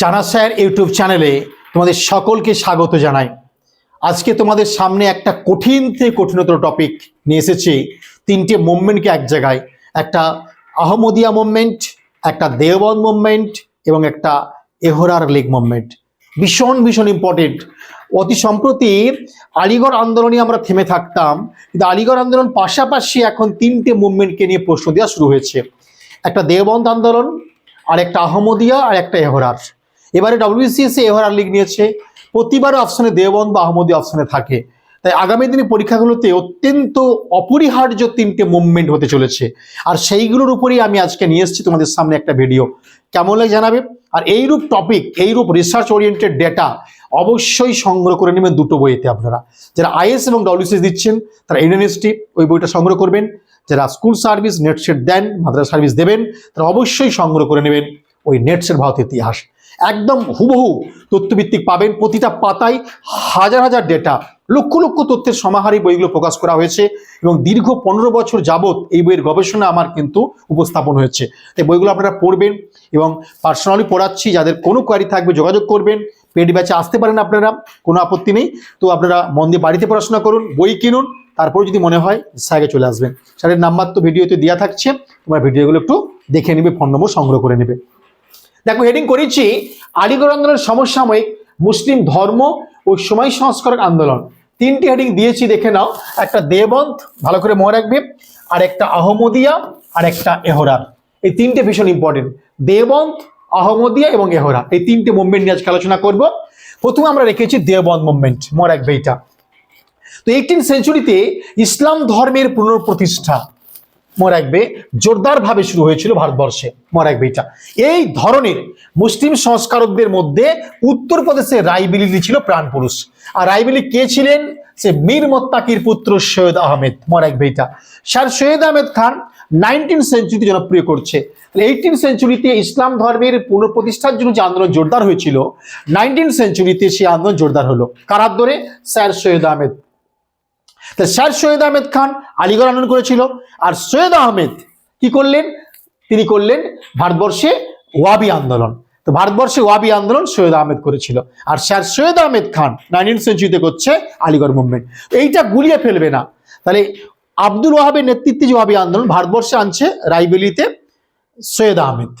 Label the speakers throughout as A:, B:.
A: জানা sir YouTube চ্যানেলে তোমাদের সকলকে স্বাগত জানাই। আজকে তোমাদের সামনে একটা কঠিন থেকে কঠিনতর টপিক নিয়ে এসেছি। তিনটে মুভমেন্টকে এক জায়গায়। একটা আহমদিয়া মুভমেন্ট একটা দেওবন্দ মুভমেন্ট এবং একটা এহরার লীগ মুভমেন্ট ভীষণ ভীষণ ইম্পর্টেন্ট অতি সম্প্রতি আলিগড় আন্দোলনে আমরা থেমে থাকতাম, কিন্তু আলিগড় আন্দোলন পাশাপাশি এখন তিনটে মুভমেন্টকে নিয়ে প্রশ্ন দেওয়া শুরু হয়েছে। একটা দেওবন্দ আন্দোলন আর একটা আহমদিয়া আর একটা এহরার। এবারে ডব্লিউসিএস এহরার লিগ নিয়েছে। প্রতিবার অপশনে দেওবন্দ বা আহমদী অপশনে থাকে। তাই আগামী দিনে পরীক্ষাগুলোতে অত্যন্ত অপরিহার্য তিনটে মুভমেন্ট হতে চলেছে। আর সেইগুলোর উপরেই আমি আজকে নিয়ে এসেছি তোমাদের সামনে একটা ভিডিও কেমন লাগে জানাবে? আর এইরূপ টপিক এইরূপ রিসার্চ ওরিয়েন্টেড ডেটা অবশ্যই সংগ্রহ করে নেবেন দুটো বইতে আপনারা। যারা আইএস এবং ডব্লিউসিএস দিচ্ছেন, তারা ইউনিভার্সিটি ওই বইটা সংগ্রহ করবেন। যারা স্কুল সার্ভিস নেট সেট দেন, মাদ্রাসা সার্ভিস দেবেন, তারা অবশ্যই সংগ্রহ করে নেবেন ওই নেটসের ভারতের ইতিহাস। একদম হুবহু তথ্যভিত্তিক পাবেন, প্রতিটা পাতায় হাজার হাজার ডেটা লক্ষ লক্ষ তথ্যের সমাহারী বইগুলো প্রকাশ করা হয়েছে এবং দীর্ঘ পনেরো বছর যাবত এই বইয়ের গবেষণা আমার কিন্তু উপস্থাপন হয়েছে। তাই বইগুলো আপনারা পড়বেন এবং পার্সোনালি পড়াচ্ছি, যাদের কোনো কোয়ারি থাকবে যোগাযোগ করবেন পেড ব্যাচে আসতে পারেন আপনারা, কোনো আপত্তি নেই। তো আপনারা মন দিয়ে বাড়িতে পড়াশোনা করুন, বই কিনুন তারপরে যদি মনে হয় সাইকে চলে আসবেন। স্যারের নাম্বার তো ভিডিওতে দেওয়া থাকছে, তোমার ভিডিওগুলো একটু দেখে নেবে, ফোন নম্বর সংগ্রহ করে নেবে। দেখো হেডিং করেছি আলিগড় সমসাময়িক মুসলিম ধর্ম ও সময় সংস্কারক আন্দোলন। তিনটি হেডিং দিয়েছি, দেখে নাও। একটা দেবন্ত ভালো করে মনে রাখবে, আর একটা আহমদিয়া, আর একটা এহরার। এই তিনটে ভীষণ ইম্পর্টেন্ট দেবন্ত আহমদিয়া এবং এহরা এই তিনটে মুভমেন্ট নিয়ে আজকে আলোচনা করব। প্রথমে আমরা রেখেছি দেবন্দ মুভমেন্ট মনে রাখবে এটা তো এইটিন সেঞ্চুরিতে ইসলাম ধর্মের পুনঃপ্রতিষ্ঠা, মনে রাখবে, জোরদারভাবে শুরু হয়েছিল ভারতবর্ষে, মনে রাখবে এটা। এই ধরনের মুসলিম সংস্কারকদের মধ্যে উত্তরপ্রদেশের রায়বিলি ছিল প্রাণ পুরুষ। আর রায়বিলি কে ছিলেন? সে মীর মোত্তাকির পুত্র সৈয়দ আহমেদ, মনে রাখবে এটা। স্যার সৈয়দ আহমেদ খান নাইনটিন সেঞ্চুরিতে জনপ্রিয় করছে। এইটিন সেঞ্চুরিতে ইসলাম ধর্মের পুনঃপ্রতিষ্ঠার জন্য যে আন্দোলন জোরদার হয়েছিল নাইনটিন সেঞ্চুরিতে সেই আন্দোলন জোরদার হলো। কারার ধরে? স্যার সৈয়দ আহমেদ। তা স্যার সৈয়দ আহমেদ খান আলিগড় আন্দোলন করেছিল। আর সৈয়দ আহমেদ কি করলেন? তিনি করলেন ভারতবর্ষে ওয়াবি আন্দোলন। তো ভারতবর্ষে ওয়াবি আন্দোলন সৈয়দ আহমেদ করেছিল। আর স্যার সৈয়দ আহমেদ খান নাইনটিন সেঞ্চুরিতে করছে আলিগড় মুভমেন্ট। এইটা গুলিয়ে ফেলবে না। তাহলে আব্দুল ওয়াহাবের নেতৃত্বে যে ওয়াবি আন্দোলন, ভারতবর্ষে আনছে রাইবেলিতে সৈয়দ আহমেদ।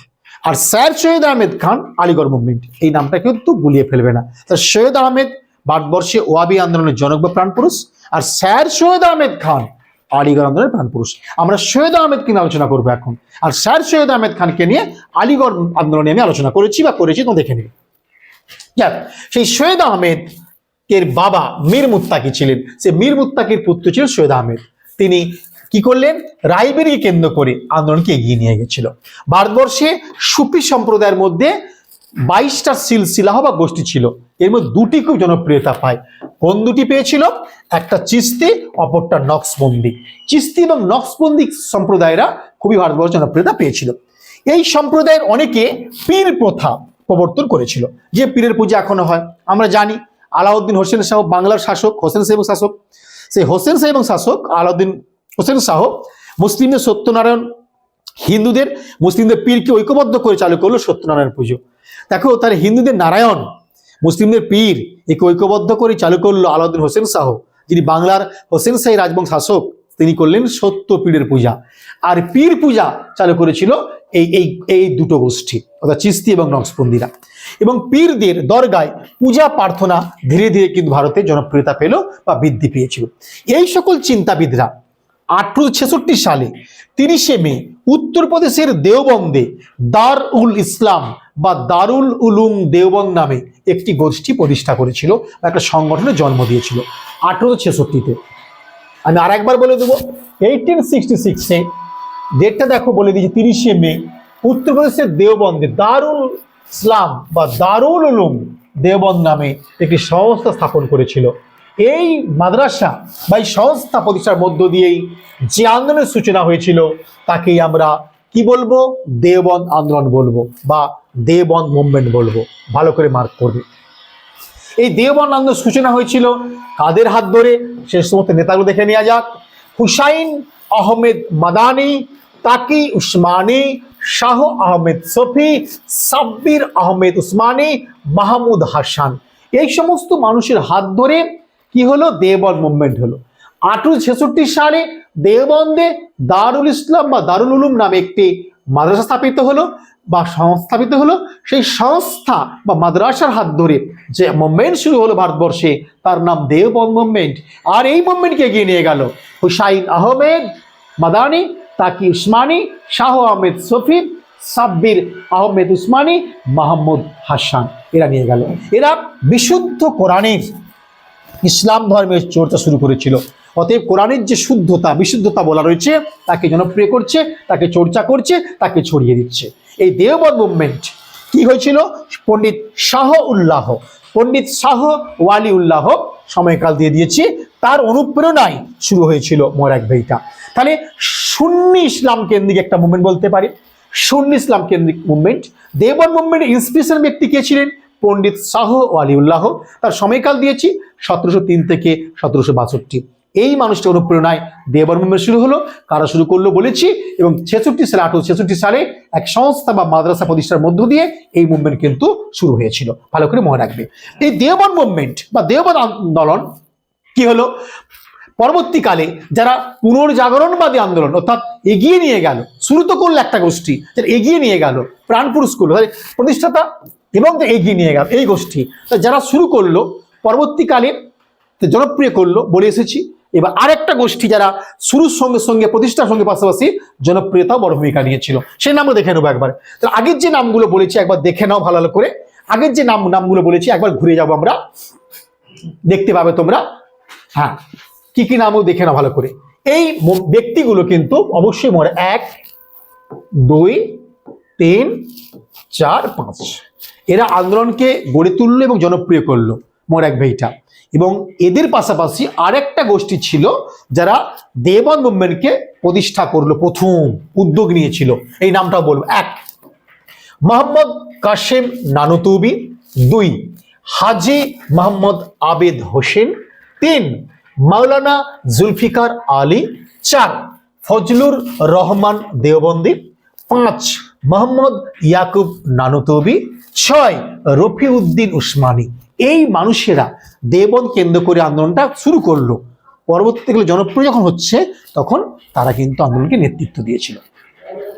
A: আর স্যার সৈয়দ আহমেদ খান আলিগড় মুভমেন্ট। এই নামটা কিন্তু গুলিয়ে ফেলবে না। তা সৈয়দ আহমেদ ভারতবর্ষে ওয়াবি আন্দোলনের জনক বা প্রাণপুরুষ আর স্যার সৈয়দ আহমেদ খান, আলিগড় আন্দোলনের প্রাণপুরুষ আমরা সৈয়দ আহমেদকে নিয়ে আলোচনা করব এখন। আর স্যার সৈয়দ আহমেদ খানকে নিয়ে আলিগড় আন্দোলনে আমি আলোচনা করেছি বা করেছি তো দেখে নিন যাক, সেই সৈয়দ আহমেদ এর বাবা মীর মুত্তাকি ছিলেন। সে মীর মুত্তাকির পুত্র ছিল সৈয়দ আহমেদ। তিনি কি করলেন? রায়বেরিকে কেন্দ্র করে আন্দোলনকে এগিয়ে নিয়ে গেছিল। ভারতবর্ষে সুফি সম্প্রদায়ের মধ্যে বাইশটা সিলসিলাহ বা গোষ্ঠী ছিল। এর মধ্যে দুটি খুব জনপ্রিয়তা পায়। কোন দুটি পেয়েছিল? একটা চিস্তি, অপরটা নক্সবন্দি। চিস্তি এবং নক্সবন্দি সম্প্রদায়েরা খুবই ভারতবর্ষ জনপ্রিয়তা পেয়েছিল। এই সম্প্রদায়ের অনেকে পীর প্রথা প্রবর্তন করেছিল, যে পীরের পূজা এখনও হয়। আমরা জানি আলাউদ্দিন হোসেন শাহ বাংলার শাসক, হোসেন সাহেব শাসক। সেই হোসেন সাহেব শাসক আলাউদ্দিন হোসেন শাহ মুসলিমদের সত্যনারায়ণ হিন্দুদের, মুসলিমদের পীরকে ঐক্যবদ্ধ করে চালু করল সত্যনারায়ণ পুজো। দেখো, তার হিন্দুদের নারায়ণ মুসলিমদের পীর একে ঐক্যবদ্ধ করে চালু করল আলাউদ্দিন হোসেন শাহ, যিনি বাংলার হোসেন শাহী রাজবংশ শাসক, তিনি করলেন সত্য পীরের পূজা। আর পীর পূজা চালু করেছিল এই এই এই দুটো গোষ্ঠী, অর্থাৎ চিস্তি এবং নকশবন্দিরা। এবং পীরদের দরগায় পূজা প্রার্থনা ধীরে ধীরে কিন্তু ভারতে জনপ্রিয়তা পেল বা বৃদ্ধি পেয়েছিল। এই সকল চিন্তাবিদরা আঠারোশো ছেষট্টি সালে তিরিশে মে উত্তরপ্রদেশের দেওবন্দে দার উল ইসলাম বা দারুল উলুম দেওবন্দ নামে একটি গোষ্ঠী প্রতিষ্ঠা করেছিল একটা সংগঠনের জন্ম দিয়েছিল আঠারোশো ছেষট্টিতে। আমি আর একবার বলে দেবো এইটিন সিক্সটি সিক্সে ডেটটা দেখো, বলে দিয়েছি, তিরিশে মে উত্তরপ্রদেশের দেওবন্দে দারুল ইসলাম বা দারুল উলুম দেওবন্দ নামে একটি সংস্থা স্থাপন করেছিল। এই মাদ্রাসা বা এই সংস্থা প্রতিষ্ঠার মধ্য দিয়েই যে আন্দোলনের সূচনা হয়েছিল, তাকেই আমরা কি বলব? দেওবন্দ আন্দোলন বলব বা দেওবন্দ মুভমেন্ট বলব। ভালো করে মার্ক করবে। এই দেওবন্দ আন্দোলন সূচনা হয়েছিল কাদের হাত ধরে? সে সমস্ত নেতাগুলো দেখে নেওয়া যাক। হুসাইন আহমেদ মাদানি, তাকি উসমানি, শাহ আহমেদ সফি, সাব্বির আহমেদ উসমানী, মাহমুদ হাসান। এই সমস্ত মানুষের হাত ধরে কি হলো? দেওবন্দ মুভমেন্ট হলো। আঠারোশো ছেষট্টি সালে দেওবন্দে দারুল ইসলাম বা দারুল উলুম নামে একটি মাদ্রাসা স্থাপিত হলো বা সংস্থাপিত হলো। সেই সংস্থা বা মাদ্রাসার হাত ধরে যে মুভমেন্ট শুরু হলো ভারতবর্ষে, তার নাম দেওবন্দ মুভমেন্ট আর এই মুভমেন্টকে এগিয়ে নিয়ে গেল? হুসাইন আহমেদ, মাদানি, তাকি উসমানী, শাহ আহমেদ সফি সাব্বির আহমেদ উসমানী, মাহমুদ হাসান। এরা নিয়ে গেল। এরা বিশুদ্ধ কোরআনের ইসলাম ধর্মের চর্চা শুরু করেছিল। অতএব কোরআনের যে শুদ্ধতা, বিশুদ্ধতা বলা রয়েছে, তাকে জনপ্রিয় করছে, তাকে চর্চা করছে, তাকে ছড়িয়ে দিচ্ছে। এই দেওবন্দ মুভমেন্ট কি হয়েছিল? পণ্ডিত শাহ উল্লাহ, পণ্ডিত শাহ ওয়ালি উল্লাহ সময়কাল দিয়ে দিয়েছি, তার অনুপ্রেরণায় শুরু হয়েছিল মোরাক ভাইটা। তাহলে সুন্নি ইসলাম কেন্দ্রিক একটা মুভমেন্ট বলতে পারি। সুন্নি ইসলাম কেন্দ্রিক মুভমেন্ট দেওবন্দ মুভমেন্টের ইন্সপিরেশন ব্যক্তি কে ছিলেন? পণ্ডিত শাহ ওয়ালিউল্লাহ তার সময়কাল দিয়েছি সতেরোশো তিন থেকে সতেরোশো বাষট্টি। এই মানুষটা অনুপ্রেরণায় দেবর মুভমেন্ট শুরু হলো, কারা শুরু করল বলেছি, এবং ছেষট্টি সালে, আঠারোশো ছেষট্টি সালে এক সংস্থা বা মাদ্রাসা প্রতিষ্ঠার মধ্য দিয়ে এই মুভমেন্ট কিন্তু শুরু হয়েছিল। ভালো করে মনে রাখবে। এই দেবন মুভমেন্ট বা দেবন আন্দোলন কি হলো? পরবর্তীকালে যারা পুনর্জাগরণবাদী আন্দোলন, অর্থাৎ এগিয়ে নিয়ে গেল, শুরু তো করল একটা গোষ্ঠী, যারা এগিয়ে নিয়ে গেল প্রাণ পুরুষ করল প্রতিষ্ঠাতা এবং এগিয়ে নিয়ে গেল এই গোষ্ঠী। তা যারা শুরু করল পরবর্তীকালে জনপ্রিয় করল বলে এসেছি। এবার আরেকটা গোষ্ঠী যারা শুরুর সঙ্গে সঙ্গে, প্রতিষ্ঠার সঙ্গে পাশাপাশি জনপ্রিয়তাও বড় ভূমিকা নিয়েছিল। সেই নামও দেখে নেব একবার। তাহলে আগের যে নামগুলো বলেছি একবার দেখে নাও ভালো করে। আগের যে নাম, নামগুলো বলেছি, একবার ঘুরে যাব আমরা। দেখতে পাবে তোমরা। হ্যাঁ কি কি নামও দেখে নাও ভালো করে। এই ব্যক্তিগুলো কিন্তু অবশ্যই মনে এক, দুই, তিন, চার, পাঁচ। এরা আন্দোলনকে গড়ে তুললো এবং জনপ্রিয় করল মোরাক ভাইটা। এবং এদের পাশাপাশি আরেকটা গোষ্ঠী ছিল যারা দেবন মুভমেন্টকে প্রতিষ্ঠা করল, প্রথম উদ্যোগ নিয়েছিল। এই নামটা বলব। এক, মোহাম্মদ কাশেম নানুতুবি। দুই, হাজি মোহাম্মদ আবেদ হোসেন। তিন, মাওলানা জুলফিকার আলী। চার, ফজলুর রহমান দেওবন্দি। পাঁচ, মোহাম্মদ ইয়াকুব নানুতবি। ছয় রফি উদ্দিন উসমানী। এই মানুষেরা দেবন কেন্দ্র করে আন্দোলনটা শুরু করল। পরবর্তীকালে জনপ্রিয় যখন হচ্ছে, তখন তারা কিন্তু আন্দোলনকে নেতৃত্ব দিয়েছিল।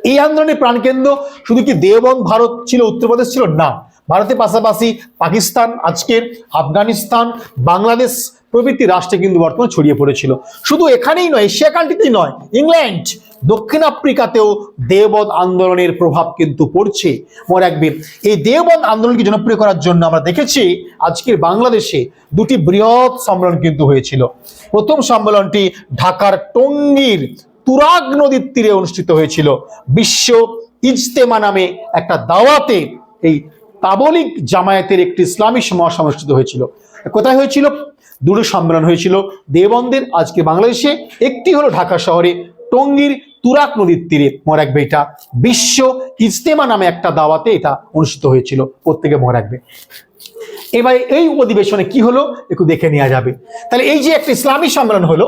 A: এই আন্দোলনের প্রাণকেন্দ্র শুধু কি দেবন ভারত ছিল উত্তরপ্রদেশ ছিল? না। ভারতের পাশাপাশি পাকিস্তান, আজকের আফগানিস্তান, বাংলাদেশ প্রভৃতি রাষ্ট্রে কিন্তু বর্তমানে ছড়িয়ে পড়েছিল। শুধু এখানেই নয়, এশিয়া কান্ট্রিতেই নয়, ইংল্যান্ড, দক্ষিণ আফ্রিকাতেও দেওবন্দ আন্দোলনের প্রভাব কিন্তু পড়ছে। মনে রাখবে, এই দেওবন্দ আন্দোলনকে জনপ্রিয় করার জন্য আমরা দেখেছি, আজকের বাংলাদেশে দুটি বৃহৎ সম্মেলন কিন্তু হয়েছিল। প্রথম সম্মেলনটি ঢাকার টঙ্গীর তুরাগ নদীর তীরে অনুষ্ঠিত হয়েছিল। বিশ্ব ইজতেমা নামে একটা দাওয়াতে এই তাবলিক জামায়াতের একটি ইসলামী সমাবেশ অনুষ্ঠিত হয়েছিল। কোথায় হয়েছিল? দুটো সম্মেলন হয়েছিল। দেবন্দের আজকে বাংলাদেশে, একটি হলো ঢাকা শহরে, টঙ্গীর তুরাক নদীর তীরে। মনে রাখবে এটা বিশ্ব ইজতেমা নামে একটা দাওয়াতে এটা অনুষ্ঠিত হয়েছিল। প্রত্যেকে মনে রাখবে এবার এই অধিবেশনে কি হলো, একটু দেখে নেওয়া যাবে। তাহলে এই যে একটা ইসলামী সম্মেলন হলো,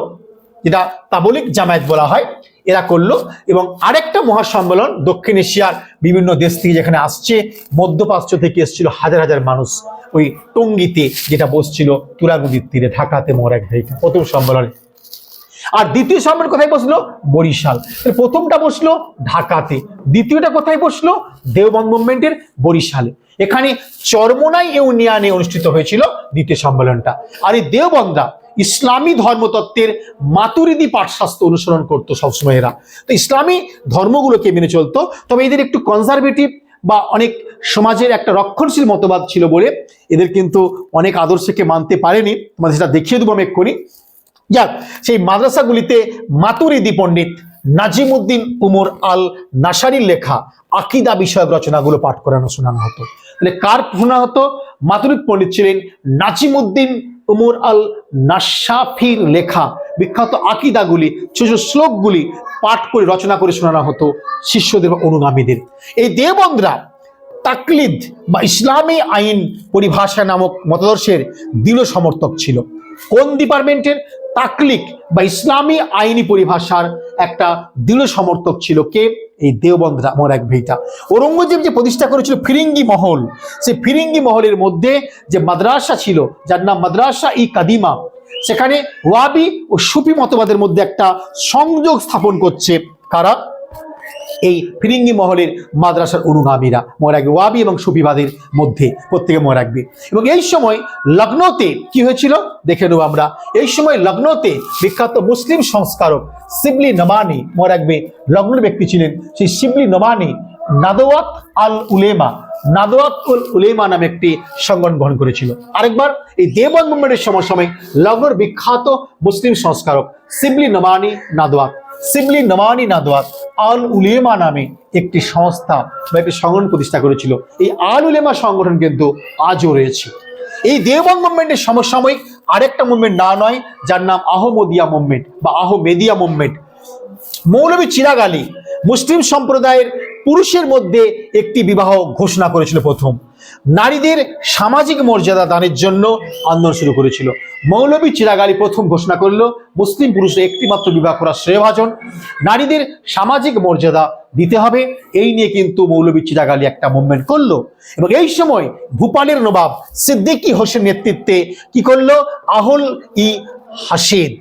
A: যেটা তাবলিক জামায়াত বলা হয় এরা করল। এবং আরেকটা মহাসম্মেলন দক্ষিণ এশিয়ার বিভিন্ন দেশ থেকে যেখানে আসছে, মধ্যপ্রাচ্য থেকে এসেছিল হাজার হাজার মানুষ। ওই টঙ্গিতে যেটা বসছিল তুরা নদীর তীরে, ঢাকাতে মোরাক ভাইটা প্রথম সম্মেলনে। আর দ্বিতীয় সম্মেলন কোথায় বসল? বরিশাল। প্রথমটা বসল ঢাকাতে। দ্বিতীয়টা কোথায় বসল? দেওবন্দ মুভমেন্টের বরিশালে। এখানে চরমোনাই ইউনিয়নে অনুষ্ঠিত হয়েছিল দ্বিতীয় সম্মেলনটা। আর এই দেওবন্দা ইসলামী ধর্মতত্ত্বের মাতুরিদি পাঠশাস্ত্র অনুসরণ করতো সবসময় এরা। তো ইসলামী ধর্মগুলোকে মেনে চলতো। তবে এদের একটু কনজারভেটিভ বা অনেক সমাজের একটা রক্ষণশীল মতবাদ ছিল বলে এদের কিন্তু অনেক আদর্শকে মানতে পারেনি। তোমাদের সেটা দেখিয়ে দেবো আমি এক্ষুনি। যাক, সেই মাদ্রাসাগুলিতে মাতুরিদি পণ্ডিত নাজিমুদ্দিন উমর আল নাসারির লেখা আকিদা বিষয়ক রচনাগুলো পাঠ করানো শোনানো হতো। তাহলে কার শোনা হতো? মাতুরিদ পণ্ডিত ছিলেন নাজিমুদ্দিন উমর আল নাসাফির লেখা বিখ্যাত আকিদাগুলি ছোট ছোট শ্লোকগুলি পাঠ করে, রচনা করে শোনানো হতো শিষ্যদের বা অনুগামীদের। এই দেবন্দরা তাকলিদ বা ইসলামী আইন পরিভাষা নামক মতাদর্শের দৃঢ় সমর্থক ছিল। কোন ডিপার্টমেন্টের তাকলিক বা ইসলামী আইনি পরিভাষার একটা দৃঢ় সমর্থক ছিল কে? এই দেওবন্দ আমার এক ভেইটা। ঔরঙ্গজেব যে প্রতিষ্ঠা করেছিল ফিরিঙ্গি মহল সে ফিরিঙ্গি মহলের মধ্যে যে মাদ্রাসা ছিল, যার নাম মাদ্রাসা ই কাদিমা, সেখানে ওয়াবি ও সুফি মতবাদের মধ্যে একটা সংযোগ স্থাপন করছে কারা? এই ফিরিঙ্গি মহলের মাদ্রাসার অনুগামীরা, মনে রাখবে ওয়াবি এবং সুফিবাদের মধ্যে প্রত্যেকে মনে রাখবে। এবং এই সময় লগ্নতে কি হয়েছিল? দেখে নেব আমরা। এই সময় লগ্নতে বিখ্যাত মুসলিম সংস্কারক শিবলি নমানি, মনে রাখবে লগ্নের ব্যক্তি ছিলেন, সেই শিবলি নমানি নাদওয়াত আল উলেমা, নাদওয়াত উল উলেমা নামে একটি সংগঠন গ্রহণ করেছিল। আরেকবার, এই দেবন মুভমেন্টের সময় সময় লগ্নর বিখ্যাত মুসলিম সংস্কারক শিবলি নমানি নাদওয়াত। সিমলি নমানি নাদওয়াত আল উলেমা নামে একটি সংস্থা বা একটি সংগঠন প্রতিষ্ঠা করেছিল। এই আল উলেমা সংগঠন কিন্তু আজও রয়েছে। এই দেওবন্দ মুভমেন্টের সমসাময়িক আরেকটা মুভমেন্ট না নয়, যার নাম আহমদিয়া মুভমেন্ট বা আহমেদিয়া মুভমেন্ট। মৌলভী চিরাগ আলী মুসলিম সম্প্রদায়ের পুরুষের মধ্যে একটি বিবাহ ঘোষণা করেছিল প্রথম। নারীদের সামাজিক মর্যাদা দানের জন্য আন্দোলন শুরু করেছিল। মৌলবী চিরাগ আলী প্রথম ঘোষণা করল, মুসলিম পুরুষের একটি মাত্র বিবাহ করা শ্রেয়ভাজন। নারীদের সামাজিক মর্যাদা দিতে হবে, এই নিয়ে কিন্তু মৌলভী চিরাগ আলী একটা মুভমেন্ট করল। এবং এই সময় ভূপালের নবাব সিদ্দিকী হোসেন নেতৃত্বে কি করল? আহুল ই হাসিদ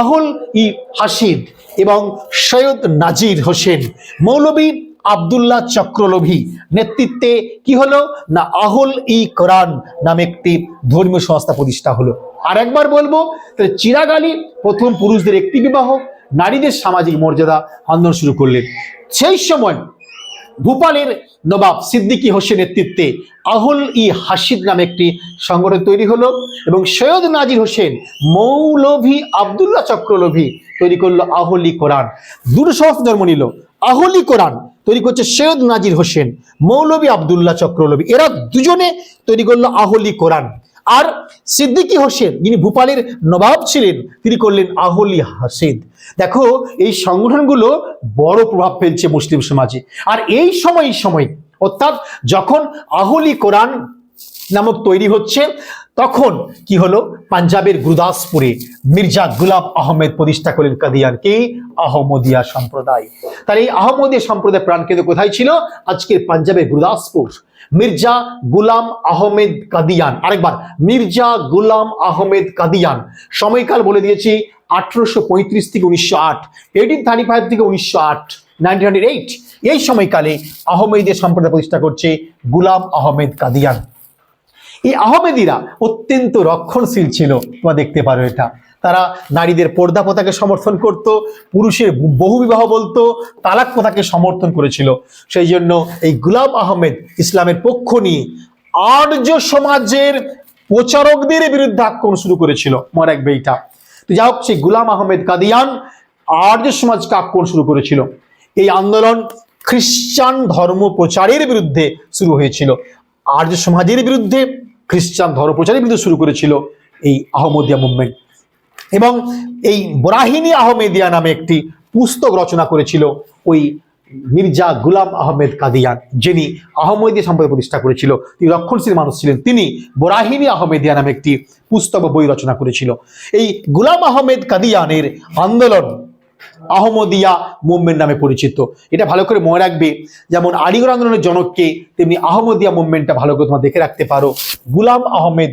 A: আহুল ই হাসিদ এবং সৈয়দ নাজির হোসেন মৌলভী আবদুল্লাহ চক্রলোভী নেতৃত্বে কি হলো? না আহুল ই কোরআন নামে একটি ধর্মীয় সংস্থা প্রতিষ্ঠা হলো। আর একবার বলব, তাহলে চিরাগ আলী প্রথম পুরুষদের একটি বিবাহ, নারীদের সামাজিক মর্যাদা আন্দোলন শুরু করলেন। সেই সময় ভূপালের নবাব সিদ্দিকী হোসেন নেতৃত্বে আহুল ই হাসিদ নামে একটি সংগঠন তৈরি হলো এবং সৈয়দ নাজির হোসেন মৌলভী আবদুল্লাহ চক্রলোভী তৈরি করল আহুল ই কোরআন। দুটো সংস্থা জন্ম নিল। আহুল ই কোরআন তৈরি করছে সৈয়দ নাজির হোসেন, মৌলভী আবদুল্লাহ চক্রলোভী এরা দুজনে তৈরি করল আহলি কোরআন। আর সিদ্দিকী হোসেন, যিনি ভূপালের নবাব ছিলেন, তিনি করলেন আহলি হাসিদ। দেখো, এই সংগঠনগুলো বড় প্রভাব ফেলছে মুসলিম সমাজে। আর এই সময় সময়, অর্থাৎ যখন আহলি কোরআন নামক তৈরি হচ্ছে তখন কি হলো? পাঞ্জাবের গুরুদাসপুরে মির্জা গুলাব আহমেদ প্রতিষ্ঠা করলেন কাদিয়ান কে? আহমদিয়া সম্প্রদায়। তার এই আহমদিয়া সম্প্রদায় প্রাণকেন্দ্র কোথায় ছিল? আজকের পাঞ্জাবের গুরুদাসপুর। মির্জা গুলাম আহমেদ কাদিয়ান। আরেকবার, মির্জা গুলাম আহমেদ কাদিয়ান। সময়কাল বলে দিয়েছি আঠারোশো পঁয়ত্রিশ থেকে উনিশশো আট। এইটিন থার্টি ফাইভ থেকে উনিশশো আট। নাইনটিন এই সময়কালে আহমেদের সম্প্রদায় প্রতিষ্ঠা করছে গুলাম আহমেদ কাদিয়ান। এই আহমেদিরা অত্যন্ত রক্ষণশীল ছিল, তোমরা দেখতে পারো এটা। তারা নারীদের পর্দা প্রথাকে সমর্থন করত, পুরুষের বহুবিবাহ বলতো, তালাক প্রথাকে সমর্থন করেছিল। সেই জন্য এই গুলাম আহমেদ ইসলামের পক্ষ নিয়ে আর্য সমাজের প্রচারকদের বিরুদ্ধে আক্রমণ শুরু করেছিল। মর এক বেইটা তো যা হোক, সেই গুলাম আহমেদ কাদিয়ান আর্য সমাজকে আক্রমণ শুরু করেছিল। এই আন্দোলন খ্রিস্টান ধর্ম প্রচারের বিরুদ্ধে শুরু হয়েছিল। আর্য সমাজের বিরুদ্ধে খ্রিস্টান ধর্ম প্রচারের বিরুদ্ধে শুরু করেছিল এই আহমদিয়া মুভমেন্ট এবং এই বরাহিনী আহমেদিয়া নামে একটি পুস্তক রচনা করেছিল ওই মির্জা গুলাম আহমেদ কাদিয়ান, যিনি আহমদিয়া সম্প্রদায় প্রতিষ্ঠা করেছিল। তিনি রক্ষণশীল মানুষ ছিলেন। তিনি বরাহিনী আহমেদিয়া নামে একটি পুস্তক বই রচনা করেছিল। এই গুলাম আহমেদ কাদিয়ানের আন্দোলন আহমদিয়া মুভমেন্ট নামে পরিচিত। এটা ভালো করে মনে রাখবে, যেমন আলিগড় আন্দোলনের জনককে তেমনি আহমদিয়া মুভমেন্টটা ভালো করে তোমরা দেখে রাখতে পারো। গুলাম আহমেদ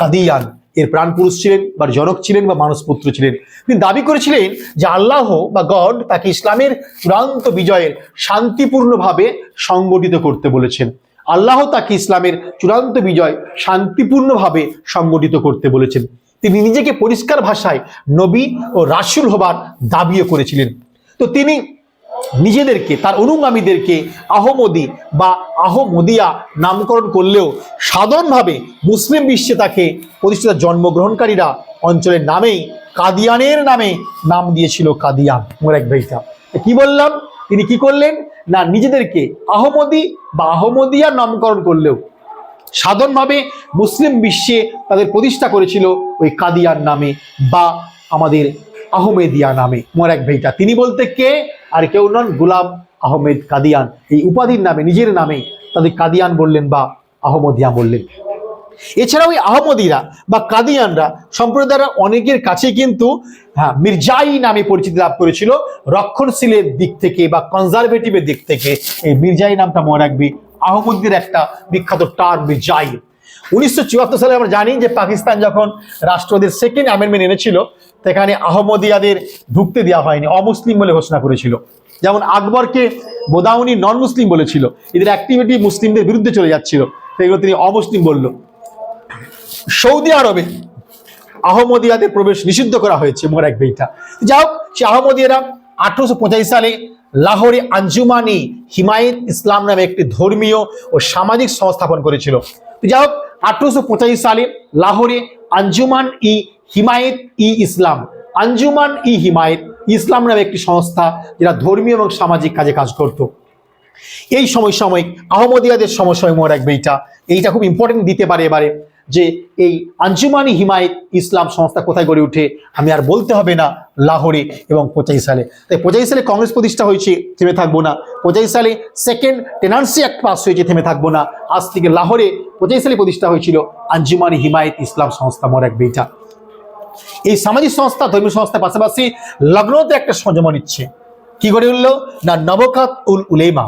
A: কাদিয়ান, এর প্রাণ পুরুষ ছিলেন, বা জনক ছিলেন, বা মানসপুত্র ছিলেন। তিনি দাবি করেছিলেন যে আল্লাহ বা গড তাকে ইসলামের চূড়ান্ত বিজয়ের শান্তিপূর্ণভাবে সংগঠিত করতে বলেছেন। আল্লাহ তাকে ইসলামের চূড়ান্ত বিজয় শান্তিপূর্ণভাবে সংগঠিত করতে বলেছেন। তিনি নিজেকে পরিষ্কার ভাষায় নবী ও রাসুল হবার দাবিও করেছিলেন। তো তিনি নিজেদেরকে, তার অনুগামীদেরকে আহমদি বা আহমদিয়া নামকরণ করলেও সাধারণভাবে মুসলিম বিশ্বে তাকে প্রতিষ্ঠিত জন্মগ্রহণকারীরা অঞ্চলের নামেই কাদিয়ানের নামে নাম দিয়েছিল কাদিয়ান। মোর এক ভাইটা। কি বললাম? তিনি কি করলেন? না, নিজেদেরকে আহমদি বা আহমদিয়া নামকরণ করলেও সাধারণভাবে মুসলিম বিশ্বে তাদের প্রতিষ্ঠা করেছিল ওই কাদিয়ান নামে বা আমাদের আহমেদিয়া নামে। মোর এক ভাইটা। তিনি বলতে কে? আর কেউ নন, গুলাম আহমেদ কাদিয়ান। এই উপাধির নামে, নিজের নামে তাদের কাদিয়ান বললেন বা আহমদিয়া বললেন। এছাড়াও এই আহমদিরা বা কাদিয়ানরা সম্প্রদায়ের অনেকের কাছে কিন্তু হ্যাঁ মির্জাই নামে পরিচিতি লাভ করেছিল। রক্ষণশীলের দিক থেকে বা কনজারভেটিভের দিক থেকে এই মির্জাই নামটা মনে রাখবি। আহমদদের একটা বিখ্যাত টার্ম মির্জাই উনিশশো সালে আমরা জানি যে পাকিস্তান যখন রাষ্ট্রদের সেকেন্ড অ্যামেন্ডমেন্ট এনেছিল, সেখানে আহমদিয়াদের ঢুকতে দেওয়া হয়নি, অমুসলিম বলে ঘোষণা করেছিল। যেমন আকবরকে বোদাউনি নন মুসলিম বলেছিল, এদের অ্যাক্টিভিটি মুসলিমদের বিরুদ্ধে চলে যাচ্ছিল, সেগুলো তিনি অমুসলিম বলল। সৌদি আরবে আহমদিয়াদের প্রবেশ নিষিদ্ধ করা হয়েছে রাখবে এটা যাই হোক সে আহমদিয়ারা আঠারোশো পঁচাশি সালে লাহোরে আঞ্জুমানি হিমায়ত ইসলাম নামে একটি ধর্মীয় ও সামাজিক সংস্থাপন করেছিল। যাই হোক, আঠারোশো পঁচাশি সালে লাহোরে আঞ্জুমান ই হিমায়ত ই ইসলাম, আঞ্জুমান ই হিমায়ত ইসলাম নামে একটি সংস্থা যেটা ধর্মীয় এবং সামাজিক কাজে কাজ করত। এই সময় সাময়িক আহমদিয়াদের সমসাময়িক মনে রাখবে এইটা এইটা খুব ইম্পর্টেন্ট দিতে পারে এবারে। যে এই আঞ্জুমানি হিমায়ত ইসলাম সংস্থা কোথায় গড়ে উঠে আমি আর বলতে হবে না লাহোরে এবং পঁচাশি সালে। তাই পঁচাশি সালে কংগ্রেস প্রতিষ্ঠা হয়েছে, থেমে থাকব না। পঁচাশি সালে সেকেন্ড টেনান্সি অ্যাক্ট পাস হয়েছে, থেমে থাকব না। আজ থেকে লাহোরে পঁচাশি সালে প্রতিষ্ঠা হয়েছিল আঞ্জুমানি হিমায়ত ইসলাম সংস্থা মনে এক এইটা এই সামাজিক সংস্থা, ধর্মীয় সংস্থার পাশাপাশি লগ্নতে একটা সংযমন নিচ্ছে কি গড়ে উঠল? না নবকাত উল উলেমা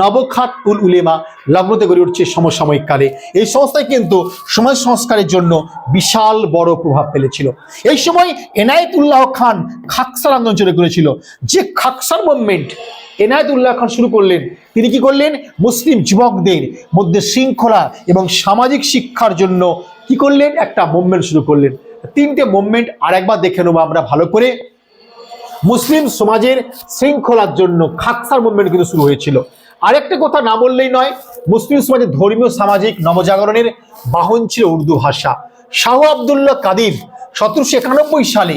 A: নবখাত উল উলেমা লগ্নতে গড়ে উঠছে সমসাময়িক কালে। এই সংস্থায় কিন্তু সমাজ সংস্কারের জন্য বিশাল বড় প্রভাব ফেলেছিল। এই সময় এনায়েতুল্লাহ খান খাকসার আন্দোলন শুরু করেছিল। যে খাকসার মুভমেন্ট এনায়েতুল্লাহ খান শুরু করলেন, তিনি কি করলেন? মুসলিম যুবকদের মধ্যে শৃঙ্খলা এবং সামাজিক শিক্ষার জন্য কি করলেন? একটা মুভমেন্ট শুরু করলেন। তিনটে মুভমেন্ট আরেকবার দেখে নেব আমরা ভালো করে। মুসলিম সমাজের শৃঙ্খলার জন্য খাকসার মুভমেন্ট কিন্তু শুরু হয়েছিল। আরেকটা কথা না বললেই নয়, মুসলিম সমাজের ধর্মীয়, সামাজিক নবজাগরণের বাহন ছিল উর্দু ভাষা। শাহ আবদুল্লাহ কাদির সতেরোশো একানব্বই সালে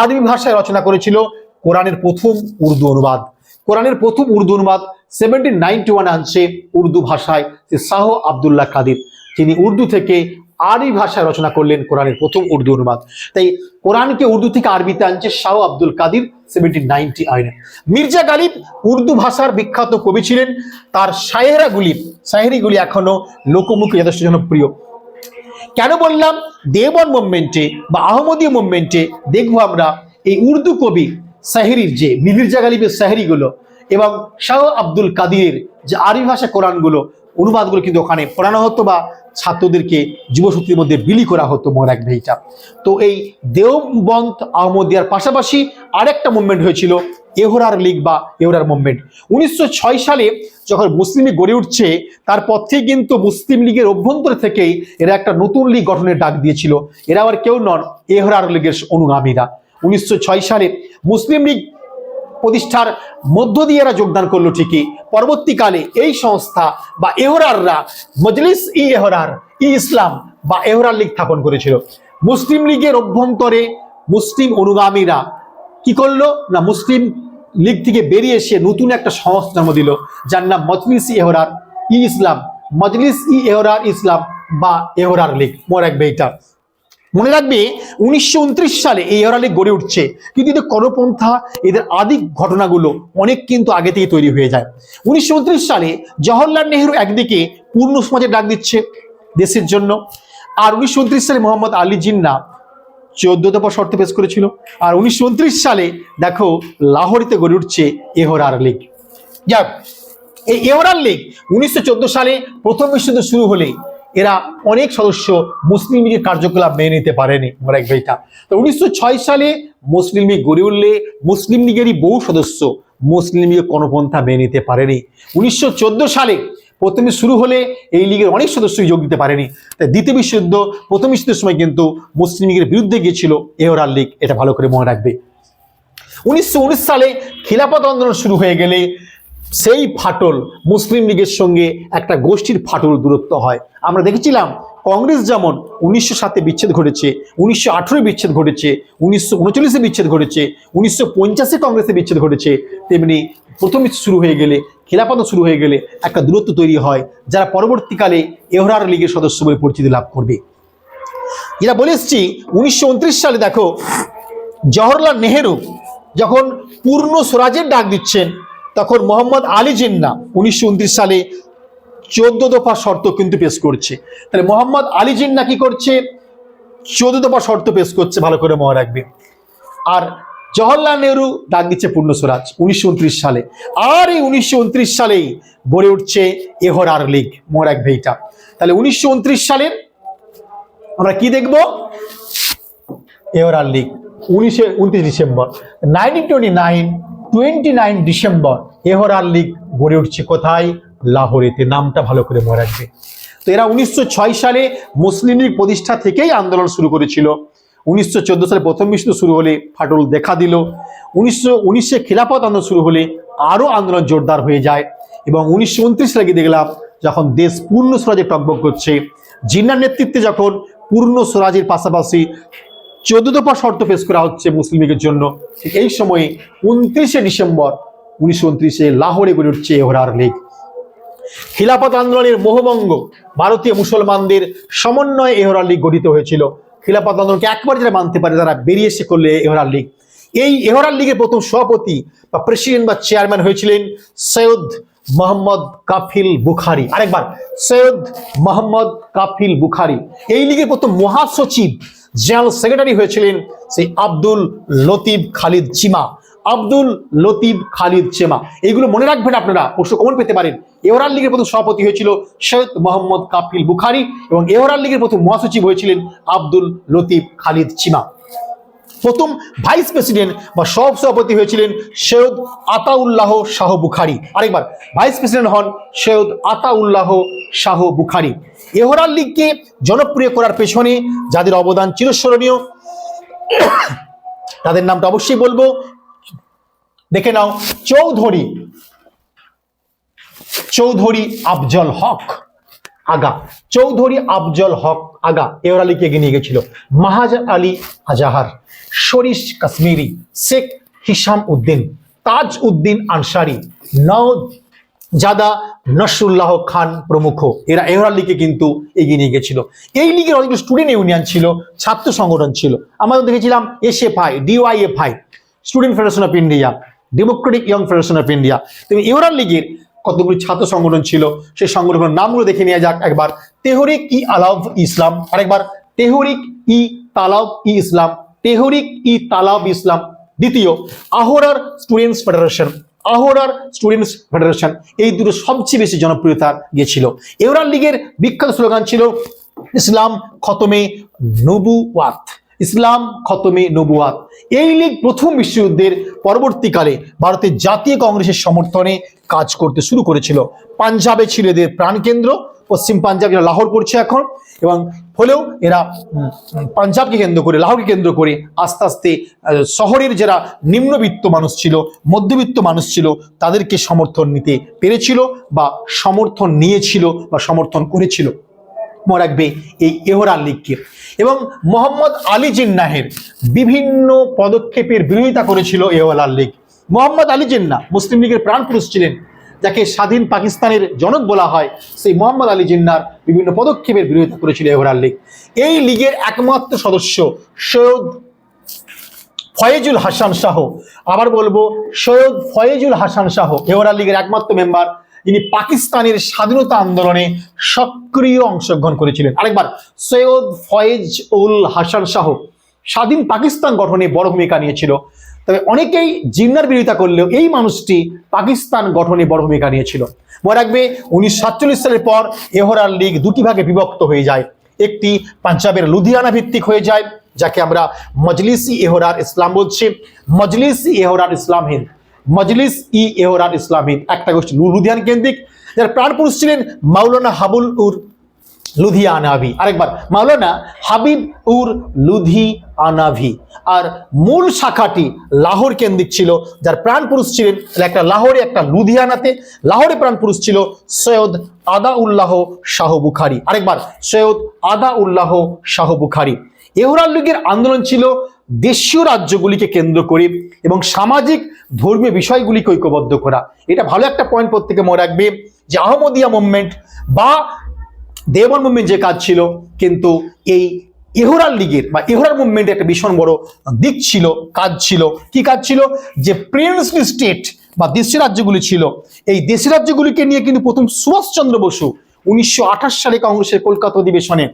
A: আরবি ভাষায় রচনা করেছিল কোরআনের প্রথম উর্দু অনুবাদ। কোরআনের প্রথম উর্দু অনুবাদ সেভেন্টিন নাইনটি ওয়ান আনছে উর্দু ভাষায় শাহ আবদুল্লাহ কাদির। তিনি উর্দু থেকে আরবি ভাষায় রচনা করলেন কোরআনের প্রথম উর্দু অনুবাদ। তাই কোরআনকে উর্দু থেকে আরবিতে আনছে শাহ আব্দুল কাদির সেভেন্টিন নাইনটি আইনে। মির্জা গালিব উর্দু ভাষার বিখ্যাত কবি ছিলেন। তার শায়েরাগুলি শায়েরিগুলি এখনও লোকমুখে যথেষ্ট জনপ্রিয়। কেন বললাম? দেবন মুভমেন্টে বা আহমদীয় মুভমেন্টে দেখব আমরা এই উর্দু কবি সাহেরির যে মির্জা গালিবের সাহেরিগুলো এবং শাহ আব্দুল কাদিরের যে আরবি ভাষা কোরআনগুলো, অনুবাদগুলো কিন্তু ওখানে পড়ানো হতো বা ছাত্রদেরকে যুবশক্তির মধ্যে বিলি করা হতো মনে রাখবে তো এই দেওবন্ত আহমদিয়ার পাশাপাশি আরেকটা মুভমেন্ট হয়েছিল, এহরার লীগ বা এহরার মুভমেন্ট উনিশশো ছয় সালে যখন মুসলিম লীগ গড়ে উঠছে, তারপর থেকে কিন্তু মুসলিম লীগের অভ্যন্তর থেকেই এরা একটা নতুন লীগ গঠনের ডাক দিয়েছিল। এরা আবার কেউ নন, এহরার লীগের অনুগামীরা। উনিশশো ছয় সালে মুসলিম লীগ প্রতিষ্ঠার মধ্য দিয়ে এরা যোগদান করল ঠিকই। পরবর্তীকালে এই সংস্থা বা এহরাররা, মজলিস ই এহরার, ই ইসলাম বা এহরার লীগ স্থাপন করেছিল। মুসলিম লীগের অভ্যন্তরে মুসলিম অনুগামীরা কি করল? না, মুসলিম লীগ থেকে বেরিয়ে এসে নতুন একটা সংস্থা জন্ম দিল, যার নাম মজলিস ই এহরার, ই ইসলাম। মজলিস ই এহরার ইসলাম বা এহরার লীগ। মনে রাখবে এটা মনে রাখবে, উনিশশো উনত্রিশ সালে এই এহরা লীগ গড়ে উঠছে। কিন্তু এদের করপন্থা এদের আদি ঘটনাগুলো অনেক কিন্তু আগে থেকে তৈরি হয়ে যায়। উনিশশো উনত্রিশ সালে জওহরলাল নেহরু একদিকে পূর্ণ সমাজে ডাক দিচ্ছে দেশের জন্য। আর উনিশশো উনত্রিশ সালে মোহাম্মদ আলী জিন্না চোদ্দ দফা শর্তে পেশ করেছিল। আর উনিশশো উনত্রিশ সালে, দেখো, লাহোরিতে গড়ে উঠছে এহরার লীগ। যাক, এই এহরার লীগ উনিশশো চোদ্দ সালে প্রথম বিশ্বযুদ্ধ শুরু হলে এরা অনেক সদস্য মুসলিম লীগের কার্যকলাপ মেনে নিতে পারেনি মোরাক ভাইটা। তো উনিশশো ছয় সালে মুসলিম লীগ গড়ে উঠলে মুসলিম লীগেরই বহু সদস্য মুসলিম লীগের গণপন্থা মেনে নিতে পারেনি। উনিশশো চোদ্দ সালে প্রথমে শুরু হলে এই লীগের অনেক সদস্যই যোগ দিতে পারেনি। তাই দ্বিতীয় বিশ্বযুদ্ধ প্রথম বিশ্বযুদ্ধের সময় কিন্তু মুসলিম লীগের বিরুদ্ধে গিয়েছিল এহরার লীগ, এটা ভালো করে মনে রাখবে। উনিশশো উনিশ সালে খিলাফত আন্দোলন শুরু হয়ে গেলে সেই ফাটল মুসলিম লীগের সঙ্গে একটা গোষ্ঠীর ফাটল দূরত্ব হয়। আমরা দেখেছিলাম, কংগ্রেস যেমন উনিশশো সাতে বিচ্ছেদ ঘটেছে, উনিশশো আঠেরোয় বিচ্ছেদ ঘটেছে, উনিশশো উনচল্লিশে বিচ্ছেদ ঘটেছে, উনিশশো পঞ্চাশে কংগ্রেসে বিচ্ছেদ ঘটেছে, তেমনি প্রথম শুরু হয়ে গেলে, খিলাফত শুরু হয়ে গেলে একটা দূরত্ব তৈরি হয়, যারা পরবর্তীকালে এহরার লীগের সদস্য বলে পরিচিতি লাভ করবে। যেটা বলে এসছি, উনিশশো সালে দেখো, জওহরলাল নেহেরু যখন পূর্ণ স্বরাজের ডাক দিচ্ছেন তখন মোহাম্মদ আলী জিন্না উনিশশো সালে চোদ্দ দফা শর্ত কিন্তু পেশ করছে। তাহলে মোহাম্মদ আলী জিন্না কি করছে? চোদ্দ দফা শর্ত পেশ করছে, ভালো করে মনে রাখবে। আর জওহরলাল নেহরু ডাক দিচ্ছে পূর্ণ স্বরাজ উনিশশো উনত্রিশ সালে। আর এই উনিশশো উনত্রিশ সালেই গড়ে উঠছে এহরার লীগ। মনে রাখবে এইটা। তাহলে উনিশশো উনত্রিশ সালের আমরা কি দেখব? এহরার লীগ, উনিশে, উনত্রিশ December. Nineteen twenty nine twenty nine December Ahrar league গড়ে উঠছে। কোথায়? লাহোরেতে। নামটা ভালো করে মনে রাখবে। তো এরা উনিশশো ছয় সালে মুসলিম লীগ প্রতিষ্ঠা থেকেই আন্দোলন শুরু করেছিল। উনিশশো চোদ্দ সালে প্রথম বিশ্ব শুরু হলে ফাটল দেখা দিল। উনিশশো উনিশে খিলাফত আন্দোলন শুরু হলে আরও আন্দোলন জোরদার হয়ে যায়। এবং উনিশশো উনত্রিশ সালে দেখলাম, যখন দেশ পূর্ণ স্বরাজে টকবক করছে জিন্নার নেতৃত্বে যখন পূর্ণ স্বরাজের পাশাপাশি চোদ্দ দফা শর্ত পেশ করা হচ্ছে মুসলিম লীগের জন্য। এই সময়ে উনত্রিশে ডিসেম্বর উনিশশো উনত্রিশে লাহোরে গড়ে উঠছে এহরার লীগ। খিলাফত আন্দোলনের মোহভঙ্গ ভারতীয় মুসলমানদের সমন্বয়ে এহরার লীগ গঠিত হয়েছিল। খিলাফত আন্দোলনকে একবার যারা মানতে পারে, তারা বেরিয়ে এসে করলে এহরার লীগ। এই এহরার লীগের প্রথম সভাপতি বা প্রেসিডেন্ট বা চেয়ারম্যান হয়েছিলেন সৈয়দ মোহাম্মদ কাফিল বুখারি। আরেকবার, সৈয়দ মোহাম্মদ কাফিল বুখারি। এই লীগের প্রথম মহাসচিব জেনারেল সেক্রেটারি হয়েছিলেন সেই আব্দুল লতিফ খালিদ চিমা। আব্দুল লতিফ খালিদ চেমা। এইগুলো মনে রাখবেন আপনারা, প্রশ্ন কমন পেতে পারেন। এহরার লীগের প্রথম সভাপতি হয়েছিল সৈয়দ মোহাম্মদ কাফিল বুখারি এবং এওরাল লীগের প্রথম মহাসচিব হয়েছিলেন আব্দুল লতিফ খালিদ চিমা। প্রথম ভাইস প্রেসিডেন্ট বা সব সভাপতি হয়েছিলেন সৈয়দ আতাউল্লাহ শাহ বুখারি। আরেকবার, ভাইস প্রেসিডেন্ট হন সৈয়দ আতাউল্লাহ শাহ বুখারি। এহরার লীগকে জনপ্রিয় করার পেছনে যাদের অবদান চিরস্মরণীয়, তাদের নামটা অবশ্যই বলব। দেখে নাও, চৌধুরী চৌধুরী আফজল হক। আগা, চৌধুরী আফজল হক আগা, এওর আলীকে এগিয়ে নিয়ে গেছিল? মাহাজার আলী আজাহার, শরীশ কাশ্মীরি, শেখ হিসাম উদ্দিন, তাজ উদ্দিন আনসারি, নওদ জাদা, নসরুল্লাহ খান প্রমুখ। এরা এহরার লীগে কিন্তু এগিয়ে নিয়ে গেছিল। এই লীগের অনেকগুলো স্টুডেন্ট ইউনিয়ন ছিল, ছাত্র সংগঠন ছিল। আমরা দেখেছিলাম SFI DYFI student federation of India democratic young federation of India তেমনি এহরার লীগের কতগুলি ছাত্র সংগঠন ছিল, সেই সংগঠনের নামগুলো দেখে নেওয়া যাক একবার। তেহরিক ই আলাভ ইসলাম, আরেকবার তেহরিক ই তালাব ই ইসলাম, তেহরিক ই তালাব ইসলাম। দ্বিতীয়, Ahrar students federation, Ahrar students federation, এই দুটো সবচেয়ে বেশি জনপ্রিয়তা গিয়েছিল এওরার লীগের বিখ্যাত স্লোগান ছিল, ইসলাম খতমে নবুয়াত ইসলাম খতমে নবুয়াত। এই লীগ প্রথম বিশ্বযুদ্ধের পরবর্তীকালে ভারতের জাতীয় কংগ্রেসের সমর্থনে কাজ করতে শুরু করেছিল। পাঞ্জাবে ছিল এদের প্রাণকেন্দ্র, পশ্চিম পাঞ্জাব যেটা লাহোর পড়ছে এখন, এবং হলেও এরা পাঞ্জাবকে কেন্দ্র করে, লাহোরকে কেন্দ্র করে আস্তে আস্তে শহরের যারা নিম্নবিত্ত মানুষ ছিল, মধ্যবিত্ত মানুষ ছিল, তাদেরকে সমর্থন নিতে পেরেছিল বা সমর্থন নিয়েছিল বা সমর্থন করেছিল। রাখবে এই এহরার লীগকে। এবং মোহাম্মদ আলী জিন্নাহের বিভিন্ন পদক্ষেপের বিরোধিতা করেছিল এহরার লীগ। মোহাম্মদ আলী জিন্না মুসলিম লীগের প্রাণপুরুষ ছিলেন, যাকে স্বাধীন পাকিস্তানের জনক বলা হয়, সেই মোহাম্মদ আলী জিন্নার বিভিন্ন পদক্ষেপের বিরোধিতা করেছিল এহরার লীগ। এই লীগের একমাত্র সদস্য সৈয়দ ফয়েজুল হাসান শাহ। আবার বলব, সৈয়দ ফয়েজুল হাসান শাহ এওরা লীগের একমাত্র মেম্বার যিনি পাকিস্তানের স্বাধীনতা আন্দোলনে সক্রিয় অংশগ্রহণ করেছিলেন। আরেকবার, সৈয়দ ফয়েজ উল হাসান শাহ স্বাধীন পাকিস্তান গঠনে বড় ভূমিকা নিয়েছিল। তবে অনেকেই জিন্নার বিরোধিতা করলেও এই মানুষটি পাকিস্তান গঠনে বড় ভূমিকা নিয়েছিল। মনে রাখবে, উনিশশো সাতচল্লিশ সালের পর এহরার লীগ দুটি ভাগে বিভক্ত হয়ে যায়। একটি পাঞ্জাবের লুধিয়ানা ভিত্তিক হয়ে যায়, যাকে আমরা মজলিসি এহরার ইসলাম বলছি। মজলিসি এহরার ইসলাম হিন্দ। মজলিস ই এহরার ইসলাম, একটা গোষ্ঠী লুধিয়ান কেন্দ্রিক, যার প্রাণপুরুষ ছিলেন মাওলানা হাবুল উর লুধিয়ানাভি। আরেকবার, মাওলানা হাবিব উর লুধিয়ানাভি। আর মূল শাখাটি লাহোর কেন্দ্রিক ছিল, যার প্রাণ পুরুষ ছিলেন একটা লাহোরে একটা লুধিয়ানাতে, লাহোরে প্রাণ পুরুষ ছিল সৈয়দ আদা উল্লাহ শাহ বুখারি। আরেকবার, সৈয়দ আদা উল্লাহ শাহ বুখারি। এহরাল লীগের আন্দোলন ছিল দেশীয় রাজ্যগুলিকে কেন্দ্র করে এবং সামাজিক ধর্মীয় বিষয়গুলিকে ঐক্যবদ্ধ করা। এটা ভালো একটা পয়েন্ট প্রত্যেকে মনে রাখবে যে আহমদিয়া মুভমেন্ট বা দেওয়ান মুভমেন্ট যে কাজ ছিল, কিন্তু এই এহরার লীগের বা এহরার মুভমেন্টের একটা ভীষণ বড় দিক ছিল, কাজ ছিল। কি কাজ ছিল? যে প্রিন্সলি স্টেট বা দেশি রাজ্যগুলি ছিল, এই দেশি রাজ্যগুলিকে নিয়ে কিন্তু প্রথম সুভাষচন্দ্র বসু উনিশশো আঠাশ সালে কংগ্রেসের কলকাতা অধিবেশনে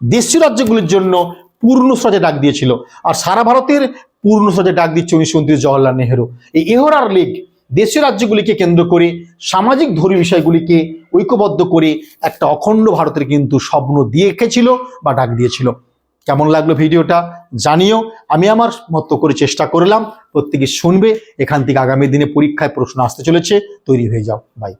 A: দেশীয় রাজ্যগুলির জন্য পূর্ণ স্বরাজে ডাক দিয়েছিল। আর সারা ভারতের পূর্ণ স্বরাজে ডাক দিচ্ছে উনিশশো উনত্রিশ জওয়াহরলাল নেহেরু। এই এহরার লীগ দেশীয় রাজ্যগুলিকে কেন্দ্র করে, সামাজিক ধর্মীয় বিষয়গুলিকে ঐক্যবদ্ধ করে একটা অখণ্ড ভারতের কিন্তু স্বপ্ন দিয়ে রেখেছিল বা ডাক দিয়েছিল। কেমন লাগল ভিডিওটা জানিও। আমি আমার মতো করে চেষ্টা করলাম, প্রত্যেকে শুনবে। এখান থেকে আগামী দিনে পরীক্ষায় প্রশ্ন আসতে চলেছে, তৈরি হয়ে যাও। বাই